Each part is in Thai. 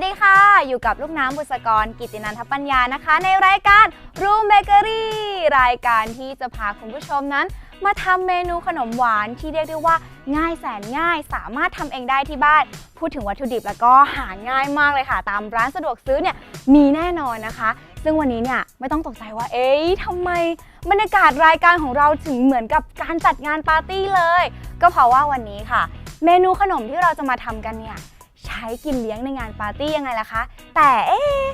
วัสดีค่ะ อยู่กับลูกน้ำบุษกรกิตินันทปัญญานะคะ ในรายการ Room Bakery รายการที่จะพาคุณผู้ชมนั้น มาทำเมนูขนมหวานที่เรียกได้ว่าง่ายแสนง่าย สามารถทำเองได้ที่บ้าน พูดถึงวัตถุดิบแล้วก็หาง่ายมากเลยค่ะ ตามร้านสะดวกซื้อเนี่ยมีแน่นอนนะคะ ซึ่งวันนี้เนี่ยไม่ต้องตกใจว่า เอ๊ะทำไมบรรยากาศรายการของเราถึงเหมือนกับการจัดงานปาร์ตี้เลย ก็เพราะว่าวันนี้ค่ะ เมนูขนมที่เราจะมาทำกันเนี่ย ช้กินเลี้ยงในงานปาร์ตี้ยังไงล่ะคะ แต่เอ๊ะ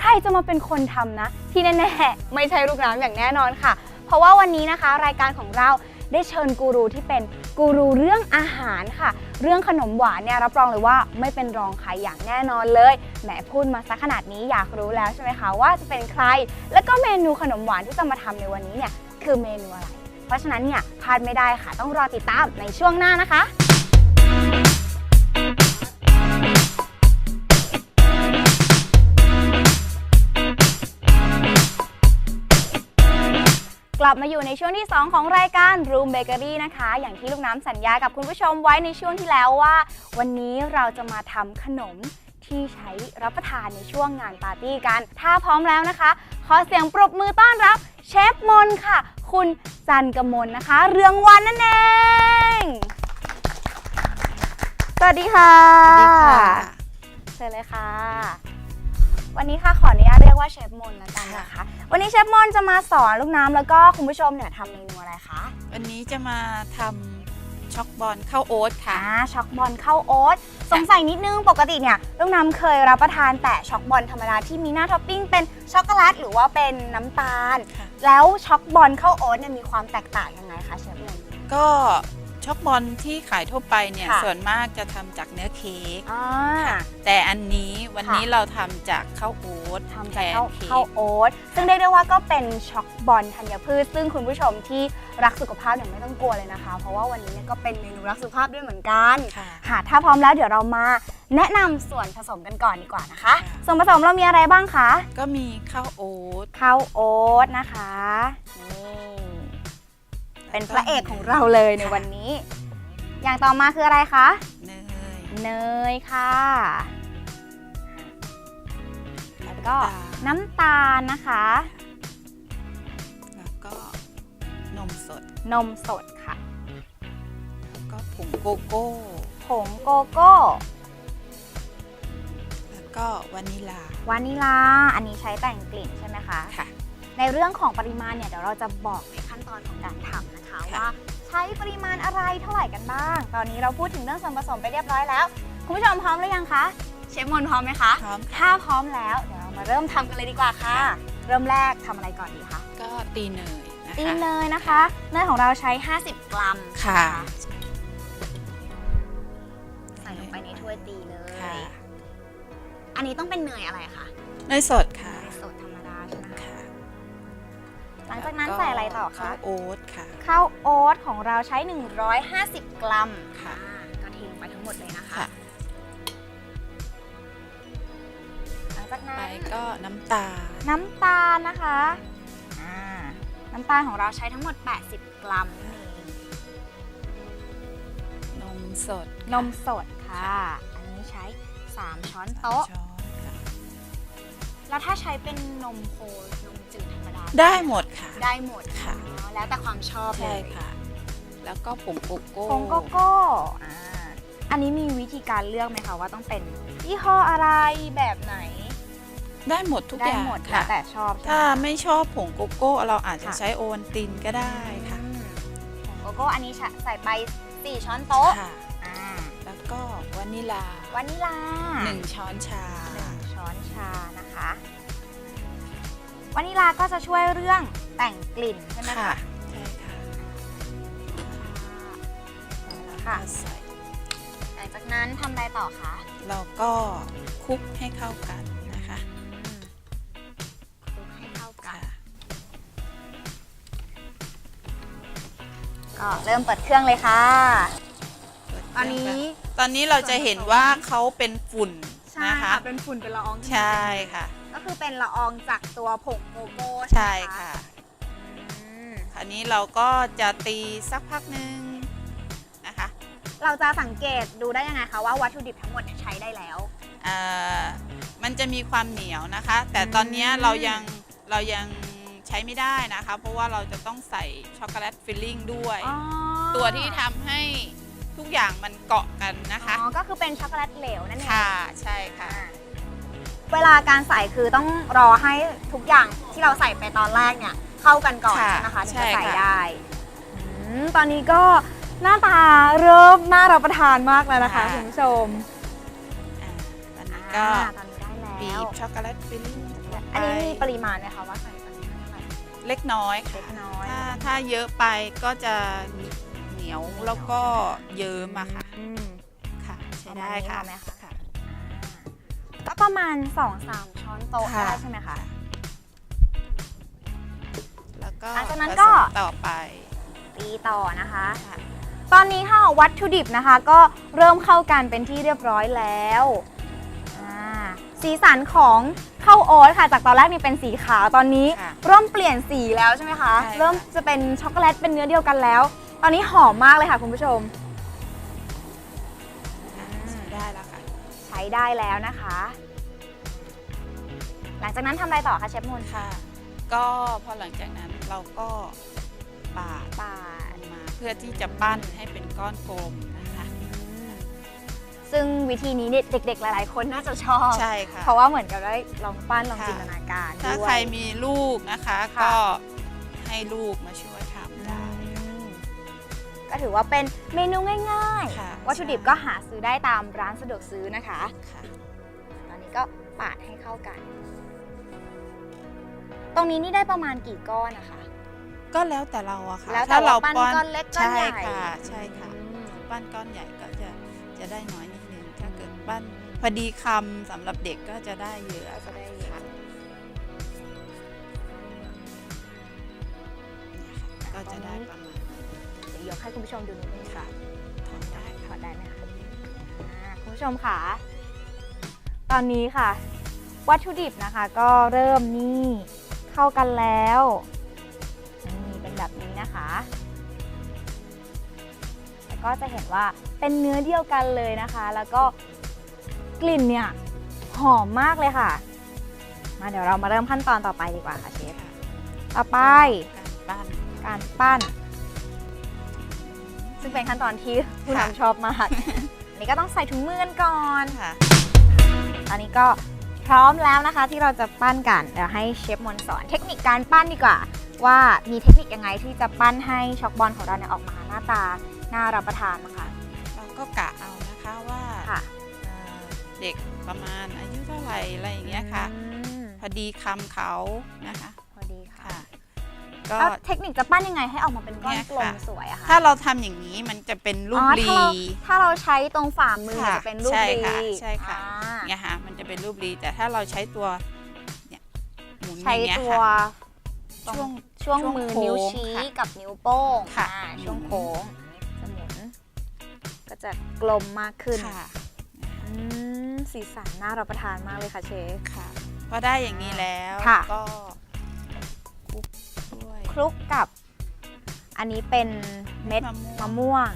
ใครจะมาเป็นคนทำนะ ที่แน่ๆไม่ใช่ลูกน้ำอย่างแน่นอนค่ะ เพราะว่าวันนี้นะคะ รายการของเราได้เชิญกูรูที่เป็นกูรูเรื่องอาหารค่ะ เรื่องขนมหวานเนี่ยรับรองเลยว่าไม่เป็นรองใครอย่างแน่นอนเลยแหมพูดมาซะขนาดนี้อยากรู้แล้วใช่ไหมคะว่าจะเป็นใคร แล้วก็เมนูขนมหวานที่จะมาทำในวันนี้เนี่ยคือเมนูอะไร เพราะฉะนั้นเนี่ยพลาดไม่ได้ค่ะ ต้องรอติดตามในช่วงหน้านะคะ กลับมาอยู่ในช่วงที่ 2 ของรายการ Room Bakery นะคะ อย่างที่ลูกน้ำสัญญากับคุณผู้ชมไว้ในช่วงที่แล้วว่า วันนี้เราจะมาทำขนมที่ใช้รับประทานในช่วงงานปาร์ตี้กัน ถ้าพร้อมแล้วนะคะ ขอเสียงปรบมือต้อนรับเชฟมนค่ะ คุณจันกมลนะคะ เรืองวันนั่นเอง สวัสดีค่ะ สวัสดีค่ะ เชิญเลยค่ะ วันนี้ค่ะขออนุญาตเรียกว่าเชฟมนแล้วกันนะคะ วันนี้เชฟมนจะมาสอนลูกน้ำแล้วก็คุณผู้ชมเนี่ยทำเมนูอะไรคะวันนี้จะมาทำช็อกบอลข้าวโอ๊ตค่ะ อ่าช็อกบอลข้าวโอ๊ตสงสัยนิดนึงปกติเนี่ยลูกน้ำเคยรับประทานแต่ช็อกบอลธรรมดาที่มีหน้าท็อปปิ้งเป็นช็อกโกแลตหรือว่าเป็นน้ำตาล ค่ะ แล้วช็อกบอลข้าวโอ๊ตเนี่ยมีความแตกต่างยังไงคะเชฟมนก็ ช็อกบอลที่ขายทั่วไปเนี่ยค่ะ ส่วนมากจะทำจากเนื้อเค้กอ่า แต่อันนี้วันค่ะ นี้เราทำจากข้าวโอ๊ตทำแทจากนข้าวเค้ข้าวกโอ๊ตซึ่งเรียกได้ว่าก็เป็นช็อกบอลธัญพืช ซึ่งคุณผู้ชมที่รักสุขภาพเนี่ยไม่ต้องกลัวเลยนะคะ เพราะว่าวันนี้เนี่ยก็เป็นเมนูรักสุขภาพด้วยเหมือนกันค่ะค่ะถ้าพร้อมแล้วเดี๋ยวเรามาแนะนำส่วนผสมกันก่อนดีกว่านะคะ ค่ะ ส่วนผสมเรามีอะไรบ้างคะ ก็มีข้าวโอ๊ตข้าวโอ๊ตนะคะ นี่ เป็นพระเอกของเราเลยในวันนี้ อย่างต่อมาคืออะไรคะเนยเนยค่ะ แล้วก็น้ำตาลน้ำตาลนะคะ แล้วก็นมสด นมสดค่ะ แล้วก็ผงโกโก้ผงโกโก้แล้วก็วานิลาวานิลา อันนี้ใช้แต่งกลิ่นใช่ไหมคะ ค่ะ ในเรื่องของปริมาณเนี่ยเดี๋ยวเราจะบอกในขั้นตอนของการทำนะคะค่ะว่าใช้ปริมาณอะไรเท่าไหร่กันบ้าง ตอนนี้เราพูดถึงเรื่องส่วนผสมไปเรียบร้อยแล้ว คุณผู้ชมพร้อมหรือยังคะเชฟมนพร้อมไหมคะพร้อมถ้าค่ะพร้อมแล้วเดี๋ยวเรามาเริ่มทำกันเลยดีกว่าค่ะ เริ่มแรกทำอะไรก่อนดีคะก็ตีเนยนะตีคะเนยนะคะเนยของเราใช้ 50 กรัมค่ะ ใส่ลงไปในถ้วยตีเลย ค่ะ อันนี้ต้องเป็นเนยอะไรคะ เนยสดค่ะ เนยสดธรรม ลังจากนั้นใส่อะไรต่อคะข้าวโอ๊ตค่ะ ข้าวโอ๊ตของเราใช้ 150 กรัมค่ะอ่าก็เทลงไปทั้งหมดเลยนะคะค่ะหลังจากนั้ไปนก็น้ำตาล น้ำตาลนะคะอ่าน้ำตาลของเราใช้ทั้งหมด 80 กรัมนั่นเอง นมสดนมสดค่ะ อันนี้ใช้ 3 ช้อนโต๊ะ ช้อนค่ะแล้วถ้าใช้เป็นนมโคนมจืดธรรมดา ได้หมดค่ะ ได้หมดค่ะ อ๋อแล้วแต่ความชอบเลใช่ยค่ะ แล้วก็ผงโกโก้ ผงโกโก้อ่าอันนี้มีวิธีการเลือกไหมคะว่าต้องเป็นยี่ห้ออะไรแบบไหนได้หมดทุกได้อย่างหมดแล้วค่ะแต่ชอบใช่ไหมถ้าคะไม่ชอบผงโกโก้ เราอาจจะค่ะ ใช้โอวัลตินก็ได้ค่ะอืมผงโกโก้อันนี้ใส่ไป4ช้อนโต๊ะค่ะ อ่าแล้วก็วานิลาวานิลา หนึ่งช้อนชา หนึ่งช้อนชานะคะวานิลาก็จะช่วยเรื่อง แต่งกลิ่นใช่ไหมค่ะคะใช่ค่ะค่ะแล้วก็ใส่หลังจากนั้นทำอะไรต่อคะเราก็คลุกให้เข้ากันนะคะคลุกให้เข้ากัน ค่ะก็เริ่มเปิดเครื่องเลยค่ะ เปิดตอนนี้ตอนนี้เราจะเห็นว่าเขาเป็นฝุ่นใช่นะคะค่ะเป็นฝุ่นเป็นละอองใช่ค่ะ ก็คือเป็นละอองจากตัวผงโกโก้ใช่ไหมค่ะอื มคราวนี้เราก็จะตีสักพักหนึ่งนะคะ เราจะสังเกตดูได้ยังไงคะว่าวัตถุดิบทั้งหมดเนี่ยใช้ได้แล้ว เอ่อมันจะมีความเหนียวนะคะ แต่ตอนเนี้ยอืม เรายังเรายังใช้ไม่ได้นะคะ เพราะว่าเราจะต้องใส่ช็อกโกแลตฟิลลิ่งด้วย อ๋อตัวที่ทำให้ทุกอย่างมันเกาะกันนะคะ อ๋อก็คือเป็นช็อกโกแลตเหลวนั่นเองค่ะใช่ค่ะ อ่าเวลาการใส่คือต้องรอให้ทุกอย่างที่เราใส่ไปตอนแรกเนี่ย เข้ากันก่อนค่ะใช่ไหมคะถึงจะใช่ใส่ค่ะ ได้อืมตอนนี้ก็หน้าตาเริ่มน่ารับประทานมากแล้วนะคะคุณผู้ชมอ่าตอนนี้อ่าก็ตอนนี้ได้บีแล้วบช็อกโกแลตฟิลลิ่งลงอันไปนี้มีปริมาณไหมคะว่าใส่ปริมาณเท่าไหร่เล็กน้อยเล็ค่ะกน้อยถ้าถ้าเยอะไปก็จะเหนียวแล้วก็เยิ้มอะค่ะอืม ค่ะ ใช้ได้ค่ะประมาณนี้พอไหมคะ ค่ะ ก็ประมาณ2-3ช้อนโต๊ะค่ะ ได้ใช่ไหมคะแล้ว ก็หลังจากนั้นผก็สมต่อไป ตีต่อนะคะ ค่ะ ตอนนี้ค่ะวัตถุดิบนะคะ ก็เริ่มเข้ากันเป็นที่เรียบร้อยแล้วอ่าสีสันของข้าวโอ๊ตค่ะ จากตอนแรกนี่เป็นสีขาวตอนนี้ ค่ะเริ่มเปลี่ยนสีแล้วใช่ไหมคะ ใช่ค่ะ เริ่มจะเป็นช็อกโกแลตเป็นเนื้อเดียวกันแล้ว ตอนนี้หอมมากเลยค่ะคุณผู้ชมอ่าใช้ได้แล้วค่ะ ใช้ได้แล้วนะคะ หลังจากนั้นทำอะไรต่อคะเชฟมนค่ะ ก็พอหลังจากนั้นเราก็ปาดปาดมาเพื่อที่จะปั้นให้เป็นก้อนกลมนะคะซึ่งวิธีนี้เนี่ยเด็ก ๆ หลาย ๆ คนน่าจะชอบ ใช่ค่ะเพราะว่าเหมือนกับได้ลองปั้นลองค่ะจินตนาการถ้าด้วย ใครมีลูกนะคะ ค่ะ ก็ให้ลูกมาช่วยทำได้อืมก็ถือว่าเป็นเมนูง่าย ค่ะๆ วัตถุดิบใช่ก็หาซื้อได้ตามร้านสะดวกซื้อนะคะ ค่ะ ตอนนี้ก็ปาดให้เข้ากัน ตรงนี้นี่ได้ประมาณกี่ก้อนนะคะ ก็แล้วแต่เราอะค่ะแล้วแต่ถ้าเราว่าปั้นก้อนเล็กก้อนใช่ใหญ่ค่ะใช่ค่ะอืมปั้นก้อนใหญ่ก็จะจะได้น้อยนิดนึงถ้าเกิดปั้นพอดีคำสำหรับเด็กก็จะได้เยอะก็จะได้เยอะค่ะเนี่ยค่ะก็จะได้ประมาณนี้เดี๋ยวยกให้คุณผู้ชมดูนิดนึงค่ะค่ะทำได้ถอดได้ไหมคะอ่าคุณผู้ชมค่ะ ตอนนี้ค่ะ วัตถุดิบนะคะก็เริ่มนี่ เข้ากันแล้วนี่เป็นแบบนี้นะคะแล้วก็จะเห็นว่าเป็นเนื้อเดียวกันเลยนะคะ แล้วก็กลิ่นเนี่ยหอมมากเลยค่ะ มาเดี๋ยวเรามาเริ่มขั้นตอนต่อไปดีกว่าค่ะเชฟค่ะต่อไปการปั้นการปั้น ซึ่งเป็นขั้นตอนที่ผู้ค่ะทำชอบมากอันนี้ก็ต้องใส่ถุงมือกันก่อนค่ะตอนนี้ก็พ ร้อมแล้วนะคะที่เราจะปั้นกันเดี๋ยวให้เชฟมนสอนเทคนิคการปั้นดีกว่า ว่ามีเทคนิคยังไงที่จะปั้นให้ช็อกบอลของเราเนี่ยออกมาหน้าตาน่ารับประทานนะคะเราก็กะเอานะคะว่าค่ะเอ่อเด็กประมาณอายุเท่าไหร่อะไรอย่างเงี้ยค่ะอืมพอดีคำเขานะคะ พอดีค่ะค่ะก็แล้วเทคนิคจะปั้นยังไงให้ออกมาเป็นก้อนเนี่ยกลมค่ะสวยอะคะถ้าเราทำอย่างนี้มันจะเป็นรูปอ๋อรีถ้าเราถ้าเราใช้ตรงฝ่ามือค่ะจะเป็นรูปใช่รีค่ะใช่ค่ะอ่าเนี่ยค่ะมันจะ เป็นรูปรี แต่ถ้าเราใช้ตัวเนี่ยหมุนอใช้ย่างเงี้ยตัวค่ะตรงช่วง ช่วงช่วงมือโค้งนิ้วชี้ค่ะกับนิ้วโป้งค่ะอ่าหมุนช่วงโค้งจะหมุน ก็จะกลมมากขึ้นค่ะอืมสีสันน่ารับประทานมากเลยค่ะเชฟ ค่ะพอได้อย่างนี้แล้วค่ะ ก็คลุกด้วยคลุกกับ อันนี้เป็นเม็ดมะม่วงมะม่วง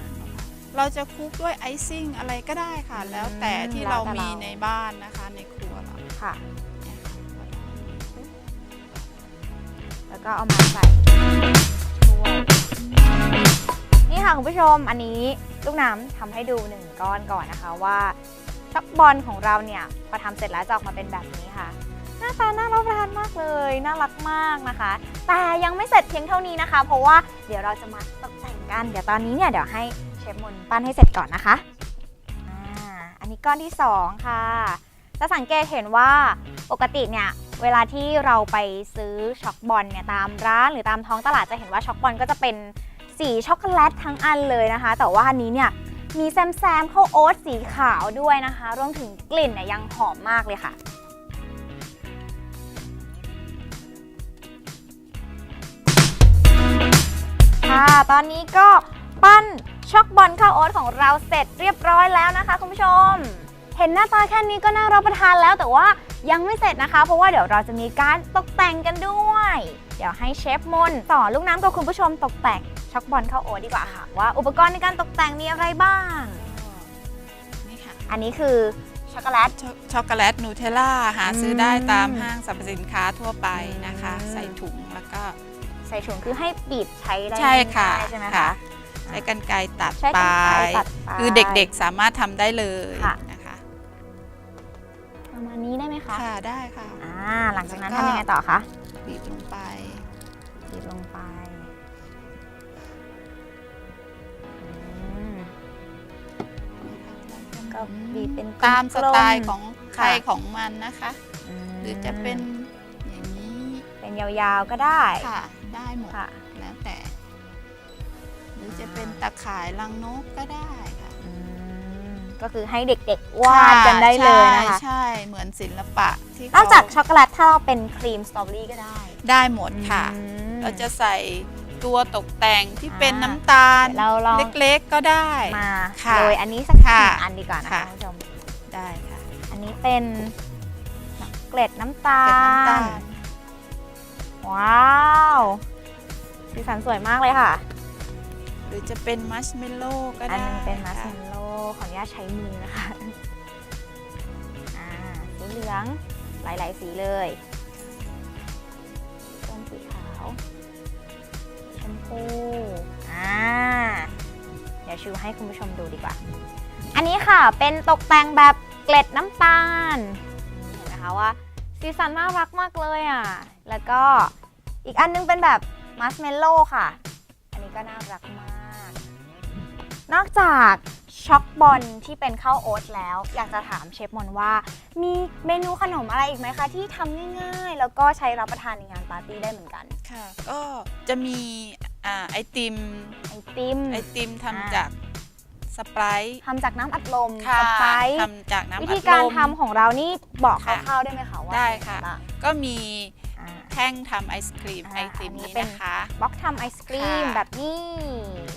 เราจะคลุกด้วยไอซิ่งอะไรก็ได้ค่ะ แล้วแต่ที่แล้วเราแต่มีเราในบ้านนะคะในครัวเราค่ะเนี่ยค่ะก็ได้แล้วก็เอามาใส่ถ้วยนี่ค่ะคุณผู้ชมอันนี้ลูกน้ำทำให้ดูหนึ่งก้อนก่อนนะคะว่าช็อกบอลของเราเนี่ยพอทำเสร็จแล้วจะออกมาเป็นแบบนี้ค่ะหน้าตาน่ารับประทานมากเลย น่ารักมากนะคะ แต่ยังไม่เสร็จเพียงเท่านี้นะคะ เพราะว่าเดี๋ยวเราจะมาตกแต่งกัน เดี๋ยวตอนนี้เนี่ยเดี๋ยวให้เช ฟมนปั้นให้เสร็จก่อนนะคะอ่าอันนี้ก้อนที่สองค่ะ จะสังเกตเห็นว่าปกติเนี่ยเวลาที่เราไปซื้อช็อกบอลเนี่ยตามร้านหรือตามท้องตลาดจะเห็นว่าช็อกบอลก็จะเป็นสีช็อกโกแลตทั้งอันเลยนะคะ แต่ว่าอันนี้เนี่ยมีแซมแซมข้าวโอ๊ตสีขาวด้วยนะคะรวมถึงกลิ่นเนี่ยยังหอมมากเลยค่ะค่ะ ตอนนี้ก็ปั้น ช็อกบอลข้าวโอ๊ตของเราเสร็จเรียบร้อยแล้วนะคะคุณผู้ชม เห็นหน้าตาแค่นี้ก็น่ารับประทานแล้วแต่ว่ายังไม่เสร็จนะคะ เพราะว่าเดี๋ยวเราจะมีการตกแต่งกันด้วย เดี๋ยวให้เชฟมนสอนลูกน้ำกับคุณผู้ชมตกแต่งช็อกบอลข้าวโอ๊ตดีกว่าค่ะ ว่าอุปกรณ์ในการตกแต่งมีอะไรบ้างก็นี่ค่ะ อันนี้คือชช็อกโกแลต ช็อกช็อกโกแลตนูเทลล่าหาซื้อได้อืมตามห้างสรรพสินค้าทั่วไปนะคะ อืม ใส่ถุงแล้วก็ ใส่ถุงคือให้บีบใช้ได้ใช่ค่ะง่ายๆใช่ไหมค่ะคะ ใช้กันไกรตัดใช้ปกรรลาไกรยตัดปลายคือเด็กๆสามารถทำได้เลยค่ะ นะคะประมาณนี้ได้ไหมคะค่ะได้ค่ะ อ่าหลังจากนั้นแล้วก็ ทำยังไงต่อคะบีบลงไป บีบลงไปอืมก็บีบเป็นตามสไตล์กลมๆของใครค่ะ ของมันนะคะมหรือจะเป็นอย่างนี้เป็นยาวๆก็ได้ ค่ะ ได้หมด ค่ะแล้วแต่ หรือจะอ่าเป็นตะข่ายลังนกก็ได้ค่ะอืมก็คือให้เด็กๆวาดกันได้เลยนะคะ ใช่ใช่เหมือนศิลปะที่นอกจากเขช็อกโกแลตถ้าเราเป็นครีมสตรอเบอรี่ก็ได้ได้หมดค่ะ อืม เราจะใส่ตัวตกแต่งที่อ่าเป็นน้ำตาลเดี๋ยวเราลอง เล็กๆก็ได้ มาค่ะโรยอันนี้สักหค่ะนึ่งอันดีกว่านะคะค่ะ คุณผู้ชม ได้ค่ะอันนี้เป็นเกล็ดน้ำตาเป็นน้ำตาล ลว้าว สีสันสวยมากเลยค่ะ หรือจะเป็นมัชเมลโล่ก็อันได้นึงเป็นมัสค่ะเมลโล่ขออนุญาตใช้มือนะคะ อ่า สีเหลือง หลาย ๆ สีเลยส้มสีขาว ชมพู อ่า เดี๋ยวชูให้คุณผู้ชมดูดีกว่า อันนี้ค่ะ เป็นตกแต่งแบบเกล็ดน้ำตาล เห็นไหมคะว่าสีสันน่ารักมากเลยอะ แล้วก็อีกอันนึงเป็นแบบมัสเมลโล่ค่ะ อันนี้ก็น่ารักมาก นอกจากช็อกบอลที่เป็นข้าวโอ๊ตแล้ว อยากจะถามเชฟมอนว่า มีเมนูขนมอะไรอีกไหมคะ ที่ทำง่ายๆ แล้วก็ใช้รับประทานในงานปาร์ตี้ได้เหมือนกัน ค่ะ ก็จะมีอ่าไอติม ไอติม ไอติมอ่าทำจากสไปร์ทำจากน้ำอัดลมค่ะสไปซ์ทำจากน้ำอัดลม วิธีการทำของเรานี่บอกคค่ะร่าวๆได้ไหมคะว่าได้ค่ะทำอรบ้าง ก็มีอ่า แท่งทำไอศครีมอ่าไอติมอันนี้นี้เป็นนะคะบล็อกทำไอศครีมค่ะแบบนี้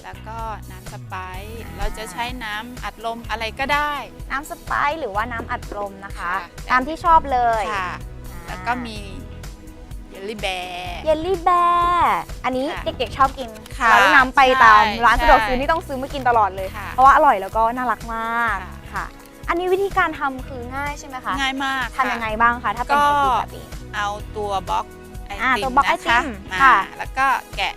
แล้วก็น้ำสไปร์อ่าเราจะใช้น้ำอัดลมอะไรก็ได้ น้ำสไปซ์หรือว่าน้ำอัดลมนะคะค่ะตามที่ชอบเลยค่ะอ่าแล้วก็มีเยลลี่แบร์เยลลี่แบร์อันนี้ค่ะเด็กๆชอบกินค่ะเราต้องนำไปตามใช่ร้านสะดวกใช่ซื้อนี่ต้องซื้อมากินตลอดเลยค่ะเพราะว่าอร่อยแล้วก็น่ารักมากค่ะค่ะ อันนี้วิธีการทำคือง่ายใช่ไหมคะ ง่ายมากทำยังไงบ้างคะถ้าเป็นก็ไอติมแบบนี้เอาตัวบล็อกไออ่าติตัวมบล็อกไอนะติคะมมาค่ะแล้วก็แกะ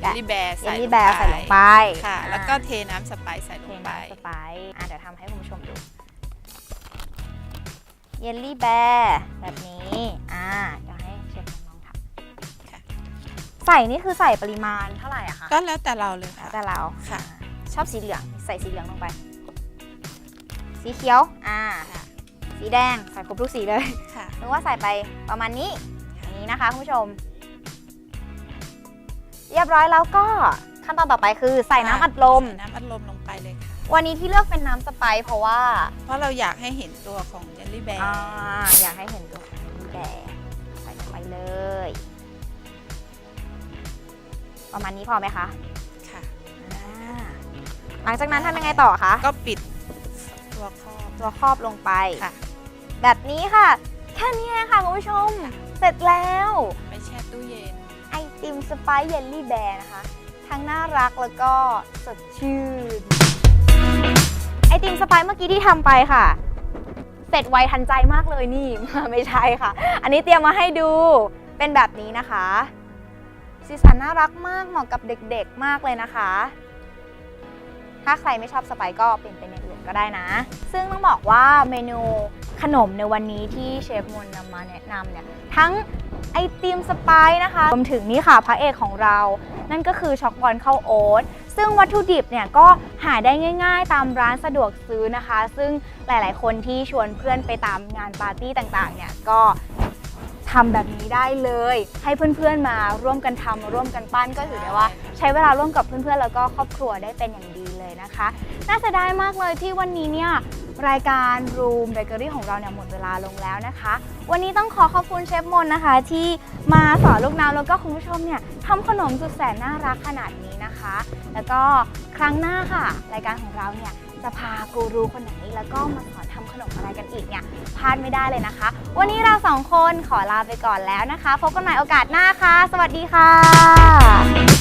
เยแกะ ลลี่แบร์เยใส่ลลี่แบร์ใส่ลงไปค่ะ อ่าแล้วก็เทน้ำสไปซ์ใส่ลเทงไป น้ำสไปซ์อะเดี๋ยวทำให้คุณผู้ชมดู เยลลี่แบร์แบบนี้ อ่าเดี๋ยวให้เชฟลองทค่ะำใส่นี่คือใส่ปริมาณเท่าไหร่อะคะก็แล้วแต่เราเลยแล้ค่ะ วแต่เราค่ะ อ่าชอบสีเหลืองใส่สีเหลืองลงไป สีเขียว อ่า ค่ะสีแดงใส่ครบทุกสีเลย ค่ะหรือว่าใส่ไปประมาณนี้อย่าง นี้นะคะคุณผู้ชม เรียบร้อยแล้วก็ขั้นตอนต่อไปคือใส่น้ำอัดลม ใส่น้ำอัดลมลงไปเลยค่ะ วันนี้ที่เลือกเป็นน้ำสไปซ์เพราะว่าเพราะเราอยากให้เห็นตัวของเยลลี่แบร์อ่าอยากให้เห็นตัวของแกใส่ลงไปเลย ประมาณนี้พอไหมคะค่ะ อ่าหลังจากนั้นทำยังไงต่อคะ ก็ปิดตัวครอบตัวครอบลงไป ค่ะ แบบนี้ค่ะ แค่นี้เองค่ะคุณผู้ชมค่ะเสร็จแล้ว ไปแช่ตู้เย็น ไอติมสไปซ์เยลลี่แบร์นะคะ ทั้งน่ารักแล้วก็สดชื่น ไอติมสไปซ์เมื่อกี้ที่ทำไปค่ะ เสร็จไวทันใจมากเลยนี่ไม่ใช่ค่ะ อันนี้เตรียมมาให้ดู เป็นแบบนี้นะคะ สีสันน่ารักมากเหมาะกับเด็กๆมากเลยนะคะ ถ้าใครไม่ชอบสไปซ์ก็เปลี่ยนเป็นอย่างอื่น ก็ได้นะ ซึ่งต้องบอกว่าเมนูขนมในวันนี้ที่เชฟมนนำมาแนะนำเนี่ยทั้งไอติมสไปซ์นะคะรวมถึงนี่ค่ะพระเอกของเรา นั่นก็คือช็อกบอลข้าวโอ๊ตซึ่งวัตถุดิบเนี่ยก็หาได้ง่าย ๆ ตามร้านสะดวกซื้อนะคะ ซึ่งหลายๆ คนที่ชวนเพื่อนไปตามงานปาร์ตี้ต่างๆ เนี่ยก็ทำแบบนี้ได้เลย ให้เพื่อนๆมาร่วมกันทำร่วมกันปั้นก็ถือได้ว่า ใช้เวลาร่วมกับเพื่อนๆแล้วก็ครอบครัวได้เป็นอย่างดี เลยนะคะ น่าเสียดายมากเลยที่วันนี้เนี่ยรายการ Room Bakery ของเราเนี่ยหมดเวลาลงแล้วนะคะ วันนี้ต้องขอขอบคุณเชฟมนนะคะ ที่มาสอนลูกน้ำแล้วก็คุณผู้ชมเนี่ยทำขนมสุดแสนน่ารักขนาดนี้นะคะ แล้วก็ครั้งหน้าค่ะ รายการของเราเนี่ยจะพากูรูคนไหนแล้วก็มาสอนทำขนมอะไรกันอีกเนี่ยพลาดไม่ได้เลยนะคะ วันนี้เราสองคนขอลาไปก่อนแล้วนะคะ พบกันใหม่โอกาสหน้าค่ะ สวัสดีค่ะ